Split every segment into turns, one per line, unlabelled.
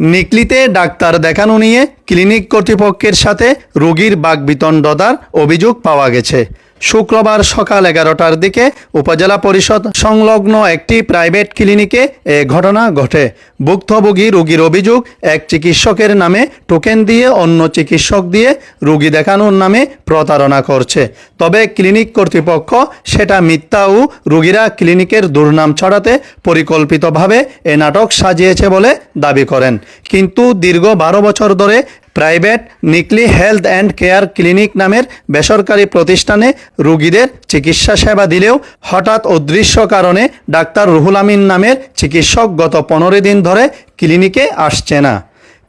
নিকলিতে doctor দেখানো নিয়ে clinic কর্তৃপক্ষের সাথে রোগীর বাগবিতণ্ডতার অভিযোগ পাওয়া গেছে। শুক্রবার সকাল এগারোটার দিকে উপজেলা পরিষদ সংলগ্ন একটি প্রাইভেট ক্লিনিকে এ ঘটনা ঘটে। ভুক্তভোগী রোগীর অভিযোগ, এক চিকিৎসকের নামে টোকেন দিয়ে অন্য চিকিৎসক দিয়ে রোগী দেখানোর নামে প্রতারণা করছে। তবে ক্লিনিক কর্তৃপক্ষ সেটা মিথ্যা ও রোগীরা ক্লিনিকের দুর্নাম ছড়াতে পরিকল্পিতভাবে এ নাটক সাজিয়েছে বলে দাবি করেন। কিন্তু দীর্ঘ বারো বছর ধরে private Nikli health and care clinic নামের বেসরকারি প্রতিষ্ঠানে রোগীদের চিকিৎসা সেবা দিলেও হঠাৎ অদৃশ্য কারণে ডাক্তার রুহুল আমিন নামের চিকিৎসক গত পনেরো দিন ধরে ক্লিনিকে আসছে না।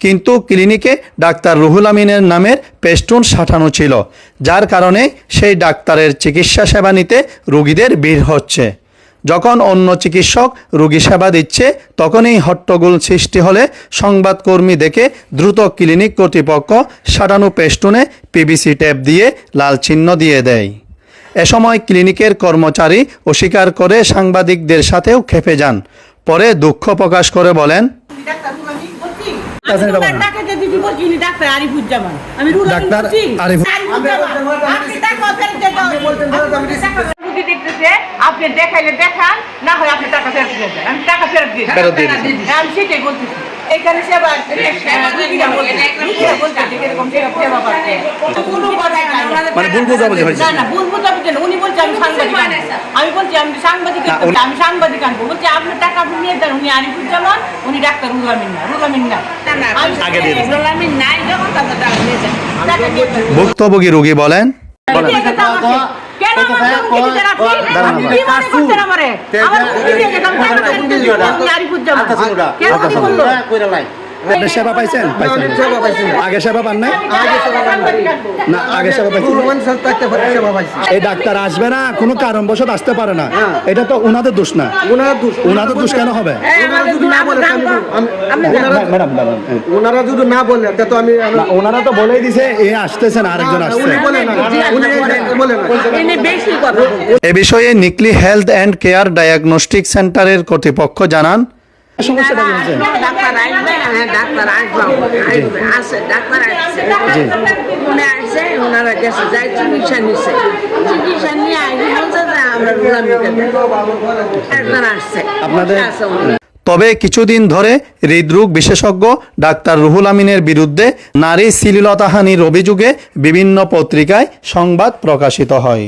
কিন্তু ক্লিনিকে ডাক্তার রুহুল আমিনের নামের পেস্টুন সাঁটানো ছিল, যার কারণে সেই ডাক্তারের চিকিৎসা সেবা নিতে রোগীদের ভিড় হচ্ছে। যখন অন্য চিকিৎসক রোগী সেবা দিচ্ছে তখনই হট্টগোল সৃষ্টি হলে সংবাদকর্মী দেখে দ্রুত ক্লিনিক কর্তৃপক্ষ সাটানো পেস্টুনে পিবিসি ট্যাপ দিয়ে লাল চিহ্ন দিয়ে দেয়। এ সময় ক্লিনিকের কর্মচারী অস্বীকার করে সাংবাদিকদের সাথেও খেপে যান। পরে দুঃখ প্রকাশ করে বলেন
ডাক্তার আরিফুজ্জামান। আমি
ডাক্তার
আরিফুজ্জামান আপনি টাকা ফেরত দিয়ে দাও রুগী দেখতেছে আপনি দেখাইলে দেখান না হয় আপনি টাকা ফেরত দিয়ে দেন। আমি টাকা ফেরত দিয়ে
ফেরত দিয়ে দিচ্ছি।
হ্যাঁ, আমি সেটাই বলতেছি। এখানে সেবা রুগীরা বলছে, রুগীরা বলছে যে এরকম সেবা সেবা পাচ্ছে কোনো কথা নাই।
মানে ভুল বোঝাবুঝি হয়েছে।
না না ভুল বোঝাবুঝি না। উনি বলছে আমি সাংবাদিক আমি বলছি আমি সাংবাদিক আমি সাংবাদিক আনব। বলছি আপনার টাকা আপনি নিয়ে যান। উনি আরিফুজ্জামান উনি ডাক্তার রুলামিন না রুলামিন না। আমি-
আগে দিয়ে
রুলামিন নাই যখন টাকা নিয়ে যান।
ভুক্তভোগী রোগী বলেন।
কেন আমার আপনি
সেবা পাইছেন? আগে সেবা পান নাই? না আগে সেবা পাইছেন এই ডাক্তার আসবে না কোনো কারণবশত আসতে পারে না। এটা তো ওনাদের দোষ না। ওনাদের দোষ। কেন হবে? হ্যাঁ।
ওনারা যদি না বলে তা আমি
ওনারা তো বলেই দিছে এ আসতেছেন আরেকজন আসছে।
উনি বলে না উনি বলে না।
এনে বেশি কথা
এ বিষয়ে Nikli health and care diagnostic সেন্টারের কর্তৃপক্ষ জানান
সমস্যাটা কি
ডাক্তার আসবে হ্যাঁ ডাক্তার আসবে আসবে আসে ডাক্তার আসছে উনি আসছে ওনারা গেছে যাই চিকিৎসা নিছে চিকিৎসা নিয়ে আসি বলছে যে আমরা রুলামি আসছে
আপনাদের-
তবে কিছুদিন ধরে হৃদরোগ বিশেষজ্ঞ ডাক্তার রুহুল আমিনের বিরুদ্ধে নারী শ্লীলতাহানির অভিযোগে বিভিন্ন পত্রিকায় সংবাদ প্রকাশিত হয়